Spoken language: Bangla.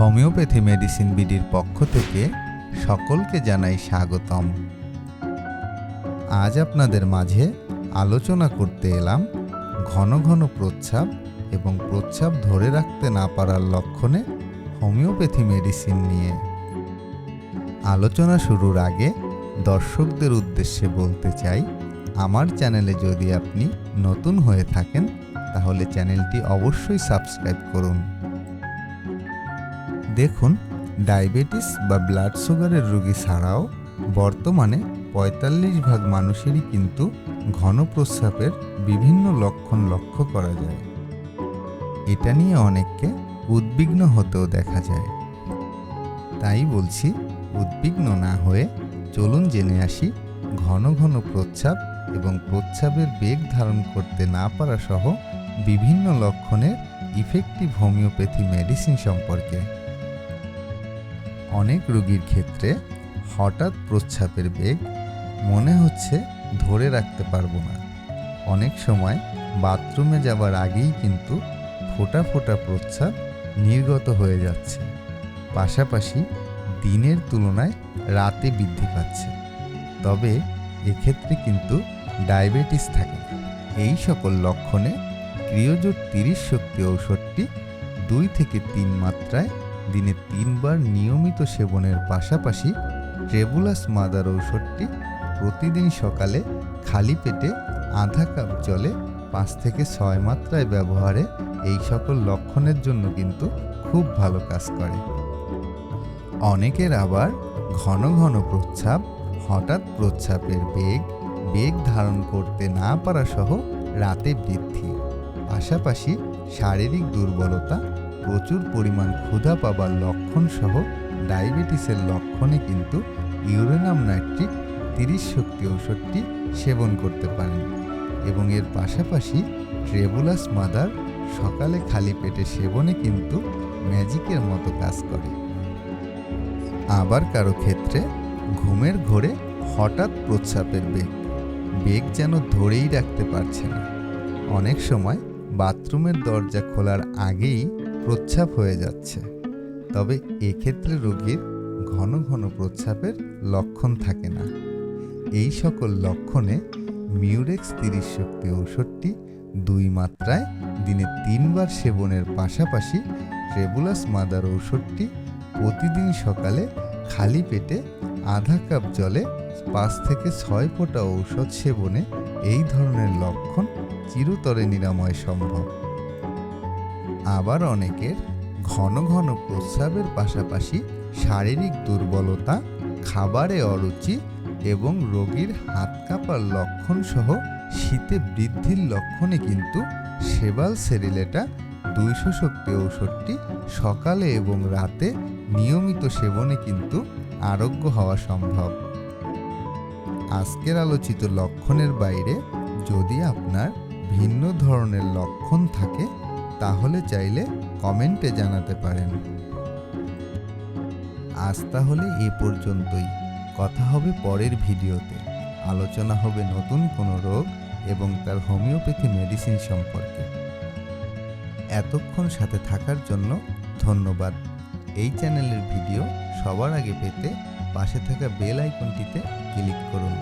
হোমিওপ্যাথি মেডিসিন বিডির পক্ষ থেকে সকলকে জানাই স্বাগতম। আজ আপনাদের মাঝে আলোচনা করতে এলাম ঘন ঘন প্রচ্ছাব এবং প্রচ্ছাব ধরে রাখতে না পারার লক্ষণে হোমিওপ্যাথি মেডিসিন নিয়ে। আলোচনা শুরুর আগে দর্শকদের উদ্দেশ্যে বলতে চাই, আমার চ্যানেলে যদি আপনি নতুন হয়ে থাকেন, তাহলে চ্যানেলটি অবশ্যই সাবস্ক্রাইব করুন। দেখুন, ডায়াবেটিস বা ব্লাড সুগারের রোগী ছাড়াও বর্তমানে পঁয়তাল্লিশ ভাগ মানুষেরই কিন্তু ঘন প্রস্রাবের বিভিন্ন লক্ষণ লক্ষ্য করা যায়। এটা নিয়ে অনেককে উদ্বিগ্ন হতেও দেখা যায়। তাই বলছি, উদ্বিগ্ন না হয়ে চলুন জেনে আসি ঘন ঘন প্রচ্ছাব এবং প্রচ্ছাবের বেগ ধারণ করতে না পারা সহ বিভিন্ন লক্ষণের ইফেক্টিভ হোমিওপ্যাথি মেডিসিন সম্পর্কে। অনেক রোগীর ক্ষেত্রে হঠাৎ প্রস্রাবের বেগ মনে হচ্ছে ধরে রাখতে পারব না। অনেক সময় বাথরুমে যাবার আগেই কিন্তু ফোঁটা ফোঁটা প্রস্রাব নির্গত হয়ে যাচ্ছে। পাশাপাশি দিনের তুলনায় রাতে বৃদ্ধি পাচ্ছে। তবে এক্ষেত্রে কিন্তু ডায়াবেটিস থাকে এই সকল লক্ষণে ক্রিয়োজোট তিরিশ শক্তি ঔষধটি দুই থেকে তিন মাত্রায় দিনে তিনবার নিয়মিত সেবনের পাশাপাশি ট্রেবুলাস মাদার ঔষধটি প্রতিদিন সকালে খালি পেটে আধা কাপ জলে পাঁচ থেকে ছয় মাত্রায় ব্যবহারে এই সকল লক্ষণের জন্য কিন্তু খুব ভালো কাজ করে। অনেকের আবার ঘন ঘন প্রচ্ছাব হঠাৎ প্রচ্ছাবের বেগ বেগ ধারণ করতে না পারা সহ রাতে বৃদ্ধি, পাশাপাশি শারীরিক দুর্বলতা প্রচুর পরিমাণ ক্ষুধা পাবার লক্ষণ সহ ডায়াবেটিসের লক্ষণে কিন্তু ইউরেনাম নাইট্রিক তিরিশ শক্তি ঔষধটি সেবন করতে পারেন এবং এর পাশাপাশি ট্রেবুলাস মাদার সকালে খালি পেটে সেবনে কিন্তু ম্যাজিকের মতো কাজ করে। আবার কারও ক্ষেত্রে ঘুমের ঘোরে হঠাৎ প্রস্রাবের বেগ বেগ যেন ধরেই রাখতে পারছে না। অনেক সময় বাথরুমের দরজা খোলার আগেই প্রচ্ছাপ হয়ে যাচ্ছে। তবে এক্ষেত্রে রোগীর ঘন ঘন প্রচ্ছাপের লক্ষণ থাকে না। এই সকল লক্ষণে মিউরেক্স তিরিশ শক্তি ঔষধটি দুই মাত্রায় দিনে তিনবার সেবনের পাশাপাশি ট্রেবুলাস মাদার ঔষধটি প্রতিদিন সকালে খালি পেটে আধা কাপ জলে পাঁচ থেকে ছয় ফোঁটা ঔষধ সেবনে এই ধরনের লক্ষণ চিরতরে নিরাময় সম্ভব। আবার অনেকের ঘন ঘন প্রস্রাবের পাশাপাশি শারীরিক দুর্বলতা, খাবারে অরুচি এবং রোগীর হাত কাঁপার লক্ষণ সহ শীতে বৃদ্ধির লক্ষণে কিন্তু সেবাল সেরিলেটা দুইশো শক্তি ঔষধটি সকালে এবং রাতে নিয়মিত সেবনে কিন্তু আরোগ্য হওয়া সম্ভব। আজকের আলোচিত লক্ষণের বাইরে যদি আপনার ভিন্ন ধরনের লক্ষণ থাকে তাহলে চাইলে কমেন্টে জানাতে পারেন। আজ তাহলে এ পর্যন্তই। কথা হবে পরের ভিডিওতে। আলোচনা হবে নতুন কোনো রোগ এবং তার হোমিওপ্যাথি মেডিসিন সম্পর্কে। এতক্ষণ সাথে থাকার জন্য ধন্যবাদ। এই চ্যানেলের ভিডিও সবার আগে পেতে পাশে থাকা বেল আইকনটিতে ক্লিক করুন।